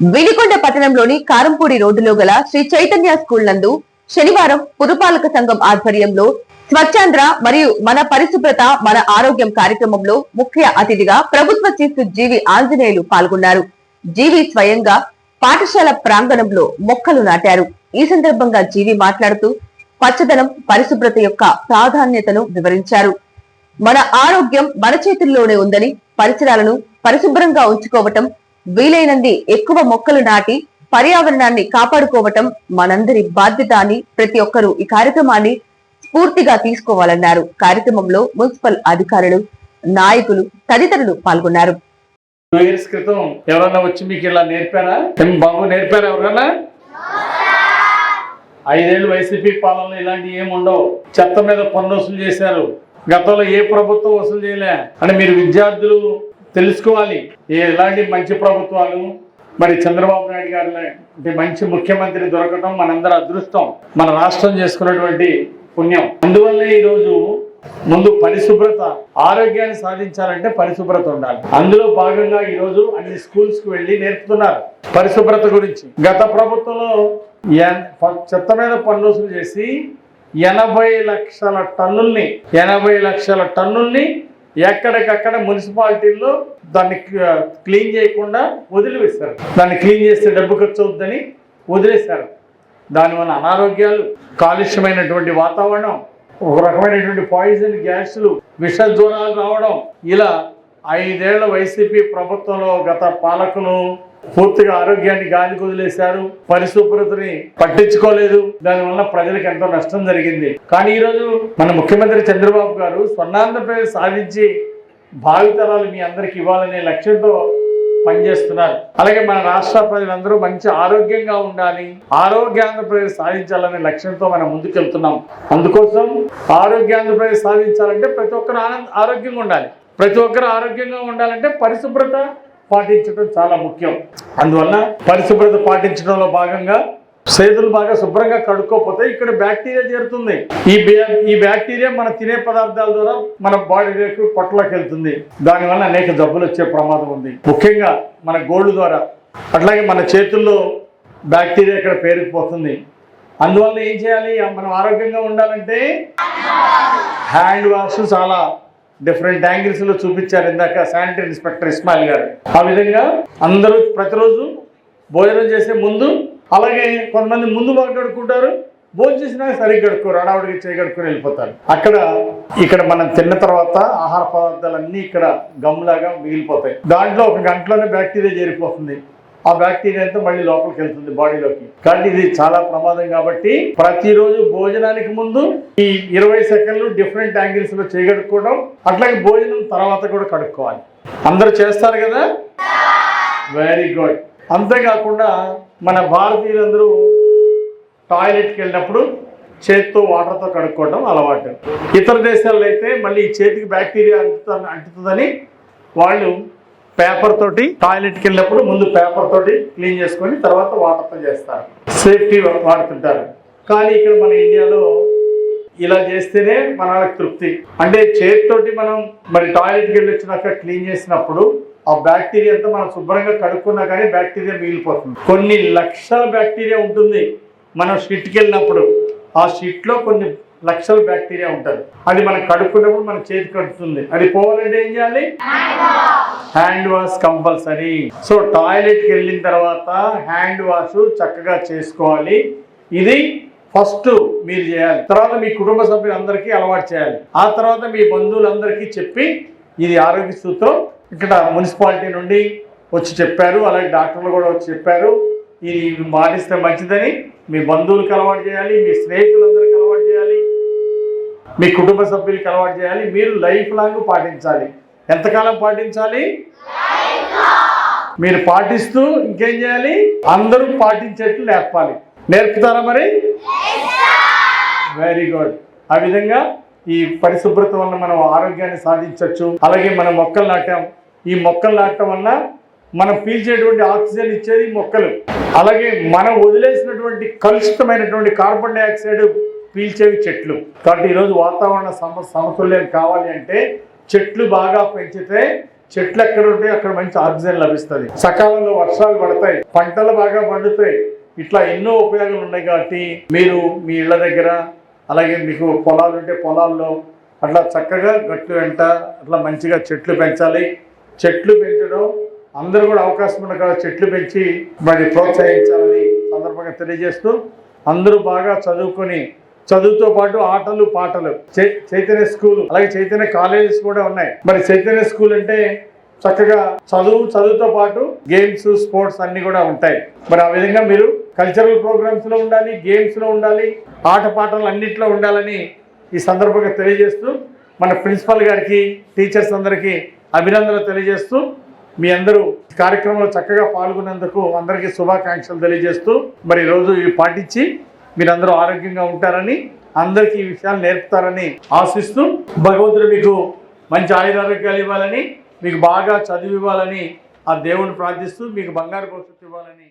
వినికొండ పట్టణంలోని కారంపూడి రోడ్డులో గల శ్రీ చైతన్య స్కూల్ నందు శనివారం పురపాలక సంఘం ఆధ్వర్యంలో స్వచ్ఛాంధ్ర మరియు మన పరిశుభ్రత మన ఆరోగ్యం కార్యక్రమంలో ముఖ్య అతిథిగా ప్రభుత్వ చీఫ్ జీవి ఆంజనేయులు పాల్గొన్నారు. జీవి స్వయంగా పాఠశాల ప్రాంగణంలో మొక్కలు నాటారు. ఈ సందర్భంగా జీవి మాట్లాడుతూ పచ్చదనం పరిశుభ్రత యొక్క ప్రాధాన్యతను వివరించారు. మన ఆరోగ్యం మన చేతుల్లోనే ఉందని పరిసరాలను పరిశుభ్రంగా ఉంచుకోవటం వీలైనంది ఎక్కువ మొక్కలు నాటి పర్యావరణాన్ని కాపాడుకోవటం మనందరి బాధ్యత అని ప్రతి ఒక్కరూ ఈ కార్యక్రమాన్ని స్ఫూర్తిగా తీసుకోవాలన్నారు. కార్యక్రమంలో మున్సిపల్ అధికారులు నాయకులు తదితరులు పాల్గొన్నారు. టూ ఇయర్స్ క్రితం ఎవరన్నా వచ్చి మీకు ఇలా నేర్పారా? బాబు నేర్పారా ఎవరన్నా? ఐదేళ్ళు వైసీపీ పాలనలో ఇలాంటివి ఏమి ఉండవు. చెత్త మీద పన్ను వసూలు చేశారు. గతంలో ఏ ప్రభుత్వం వసూలు చేయలే. అని మీరు విద్యార్థులు తెలుసుకోవాలి. ఎలాంటి మంచి ప్రభుత్వాలు? మరి చంద్రబాబు నాయుడు గారు లాంటి మంచి ముఖ్యమంత్రి దొరకటం మనందరి అదృష్టం మన రాష్ట్రం చేసుకున్నటువంటి పుణ్యం. అందువల్లే ఈరోజు ముందు పరిశుభ్రత ఆరోగ్యాన్ని సాధించాలంటే పరిశుభ్రత ఉండాలి. అందులో భాగంగా ఈరోజు అన్ని స్కూల్స్కు వెళ్ళి నేర్పుతున్నారు పరిశుభ్రత గురించి. గత ప్రభుత్వంలో ఎన్- చెత్త మీద పన్ను చేసి ఎనభై లక్షల టన్నుల్ని ఎనభై లక్షల టన్నుల్ని ఎక్కడికక్కడ మున్సిపాలిటీల్లో దాన్ని క్లీన్ చేయకుండా వదిలివేస్తారు దాన్ని క్లీన్ చేస్తే డబ్బు ఖర్చు అవుద్దని వదిలేశారు. దానివల్ల అనారోగ్యాలు కాలుష్యమైనటువంటి వాతావరణం ఒక రకమైనటువంటి పాయిజన్ గ్యాస్లు విష జ్వరాలు రావడం ఇలా ఐదేళ్ళ వైసీపీ ప్రభుత్వంలో గత పాలకులు పూర్తిగా ఆరోగ్యాన్ని గాలి కుదిలేశారు పరిశుభ్రతని పట్టించుకోలేదు. దానివల్ల ప్రజలకు ఎంతో నష్టం జరిగింది. కానీ ఈరోజు మన ముఖ్యమంత్రి చంద్రబాబు గారు స్వర్ణాంధ్రప్రదేశ్ సాధించి భావితరాలు మీ అందరికి ఇవ్వాలనే లక్ష్యంతో పనిచేస్తున్నారు. అలాగే మన రాష్ట్ర ప్రజలందరూ మంచి ఆరోగ్యంగా ఉండాలి ఆరోగ్యాంధ్రప్రదేశ్ సాధించాలనే లక్ష్యంతో మనం ముందుకెళ్తున్నాం. అందుకోసం ఆరోగ్యాంధ్రప్రదేశ్ సాధించాలంటే ప్రతి ఒక్కరు ఆనంద ఆరోగ్యంగా ఉండాలి. ప్రతి ఒక్కరు ఆరోగ్యంగా ఉండాలంటే పరిశుభ్రత పాటించడం చాలా ముఖ్యం. అందువల్ల పరిశుభ్రత పాటించడంలో భాగంగా చేతులు బాగా శుభ్రంగా కడుక్కోకపోతే ఇక్కడ బ్యాక్టీరియా చేరుతుంది. ఈ బ్యా- ఈ బ్యాక్టీరియా మన తినే పదార్థాల ద్వారా మన బాడీలోకి పొట్టలోకి వెళ్తుంది. దానివల్ల అనేక జబ్బులు వచ్చే ప్రమాదం ఉంది. ముఖ్యంగా మన గోళ్ళు ద్వారా. అట్లాగే మన చేతుల్లో బ్యాక్టీరియా ఇక్కడ పేరుకుపోతుంది. అందువల్ల ఏం చేయాలి? మనం ఆరోగ్యంగా ఉండాలంటే హ్యాండ్ వాష్ చాలా డిఫరెంట్ యాంగిల్స్లో చూపించారు ఇందాక శానిటరీ ఇన్స్పెక్టర్ ఇస్మాయిల్ గారు. ఆ విధంగా అందరూ ప్రతిరోజు భోజనం చేసే ముందు అలాగే కొంతమంది ముందు బాగా కడుక్కుంటారు భోజనం చేసినా సరిగ్గా కడుక్కోరు అడావుడికి చేయగడుకుని వెళ్ళిపోతారు. అక్కడ ఇక్కడ మనం తిన్న తర్వాత ఆహార పదార్థాలన్నీ ఇక్కడ గమ్లాగా మిగిలిపోతాయి. దాంట్లో ఒక గంటలోనే బ్యాక్టీరియా చేరిపోతుంది. ఆ బ్యాక్టీరియా అంతా మళ్ళీ లోపలికి వెళ్తుంది బాడీలోకి కానీ ఇది చాలా ప్రమాదం కాబట్టి ప్రతిరోజు భోజనానికి ముందు ఈ ఇరవై సెకండ్లు డిఫరెంట్ యాంగిల్స్లో చేయగడుక్కోవడం అట్లాగే భోజనం తర్వాత కూడా కడుక్కోవాలి. అందరూ చేస్తారు కదా? వెరీ గుడ్ అంతేకాకుండా మన భారతీయులందరూ టాయిలెట్కి వెళ్ళినప్పుడు చేతితో వాటర్తో కడుక్కోవడం అలవాటు. ఇతర దేశాల్లో అయితే మళ్ళీ చేతికి బ్యాక్టీరియా అంటుత అంటుతుందని వాళ్ళు పేపర్ తోటి టాయిలెట్కి వెళ్ళినప్పుడు ముందు పేపర్ తోటి క్లీన్ చేసుకొని తర్వాత వాటర్తో చేస్తారు. సేఫ్టీ వాడుతుంటారు కానీ ఇక్కడ మన ఇండియాలో ఇలా చేస్తేనే మన తృప్తి. అంటే చేతితోటి మనం మరి టాయిలెట్కి వెళ్ళి వచ్చినాక క్లీన్ చేసినప్పుడు ఆ బ్యాక్టీరియా అంతా మనం శుభ్రంగా కడుక్కున్నా కానీ బ్యాక్టీరియా మిగిలిపోతుంది. కొన్ని లక్షల బ్యాక్టీరియా ఉంటుంది మనం షిట్కి వెళ్ళినప్పుడు. ఆ షిట్లో కొన్ని లక్షల బ్యాక్టీరియా ఉంటుంది. అది మనం కడుక్కున్నప్పుడు మన చేతి కడుతుంది. అది పోవాలంటే ఏం చేయాలి? Hand wash compulsory. సో టాయిలెట్కి వెళ్ళిన తర్వాత హ్యాండ్ వాష్ చక్కగా చేసుకోవాలి. ఇది ఫస్ట్ మీరు చేయాలి. తర్వాత మీ కుటుంబ సభ్యులందరికీ అలవాటు చేయాలి. ఆ తర్వాత మీ బంధువులందరికీ చెప్పి ఇది ఆరోగ్య సూత్రం. ఇక్కడ మున్సిపాలిటీ నుండి వచ్చి చెప్పారు. అలాగే డాక్టర్లు కూడా వచ్చి చెప్పారు. ఇది మాటిస్తే మంచిదని. మీ బంధువులకు అలవాటు చేయాలి. మీ స్నేహితులందరికీ అలవాటు చేయాలి. మీ కుటుంబ సభ్యులకి అలవాటు చేయాలి. మీరు లైఫ్ లాంగ్ పాటించాలి. ఎంతకాలం పాటించాలి? మీరు పాటిస్తూ ఇంకేం చేయాలి? అందరూ పాటించేట్లు నేర్పాలి. నేర్పుతారా మరి? వెరీ గుడ్ ఆ విధంగా ఈ పరిశుభ్రత వల్ల మనం ఆరోగ్యాన్ని సాధించవచ్చు. అలాగే మనం మొక్కలు నాటాం. ఈ మొక్కలు నాటడం వల్ల మనం పీల్చేటువంటి ఆక్సిజన్ ఇచ్చేది మొక్కలు. అలాగే మనం వదిలేసినటువంటి కలుషితమైనటువంటి కార్బన్ డైఆక్సైడ్ పీల్చేవి చెట్లు. కాబట్టి ఈరోజు వాతావరణ సమ సమతుల్యం కావాలి అంటే చెట్లు బాగా పెంచితే చెట్లు ఎక్కడ ఉంటే అక్కడ మంచి ఆక్సిజన్ లభిస్తుంది. సకాలంలో వర్షాలు పడతాయి పంటలు బాగా పండుతాయి. ఇట్లా ఎన్నో ఉపయోగాలు ఉన్నాయి కాబట్టి మీరు మీ ఇళ్ళ దగ్గర అలాగే మీకు పొలాలు ఉంటే పొలాల్లో అట్లా చక్కగా గట్లు వెంట అట్లా మంచిగా చెట్లు పెంచాలి. చెట్లు పెంచడం అందరూ కూడా అవకాశం ఉన్న చెట్లు పెంచి మరి ప్రోత్సహించాలని సందర్భంగా తెలియజేస్తూ అందరూ బాగా చదువుకొని చదువుతో పాటు ఆటలు పాటలు. చై- చైతన్య స్కూల్ అలాగే చైతన్య కాలేజెస్ కూడా ఉన్నాయి. మరి చైతన్య స్కూల్ అంటే చక్కగా చదువు చదువుతో పాటు గేమ్స్ స్పోర్ట్స్ అన్ని కూడా ఉంటాయి. మరి ఆ విధంగా మీరు కల్చరల్ ప్రోగ్రామ్స్లో ఉండాలి గేమ్స్లో ఉండాలి ఆట పాటలు అన్నింటిలో ఉండాలని ఈ సందర్భంగా తెలియజేస్తూ మన ప్రిన్సిపల్ గారికి టీచర్స్ అందరికీ అభినందనలు తెలియజేస్తూ మీ అందరూ కార్యక్రమంలో చక్కగా పాల్గొన్నందుకు అందరికీ శుభాకాంక్షలు తెలియజేస్తూ మరి ఈరోజు ఇవి పాటించి మీరందరూ ఆరోగ్యంగా ఉంటారని అందరికీ ఈ విషయాలు నేర్పుతారని ఆశిస్తూ భగవంతుడు మీకు మంచి ఆయురారోగ్యాలు ఇవ్వాలని మీకు బాగా చదివి ఇవ్వాలని ఆ దేవుని ప్రార్థిస్తూ మీకు బంగారు భవిష్యత్తు ఇవ్వాలని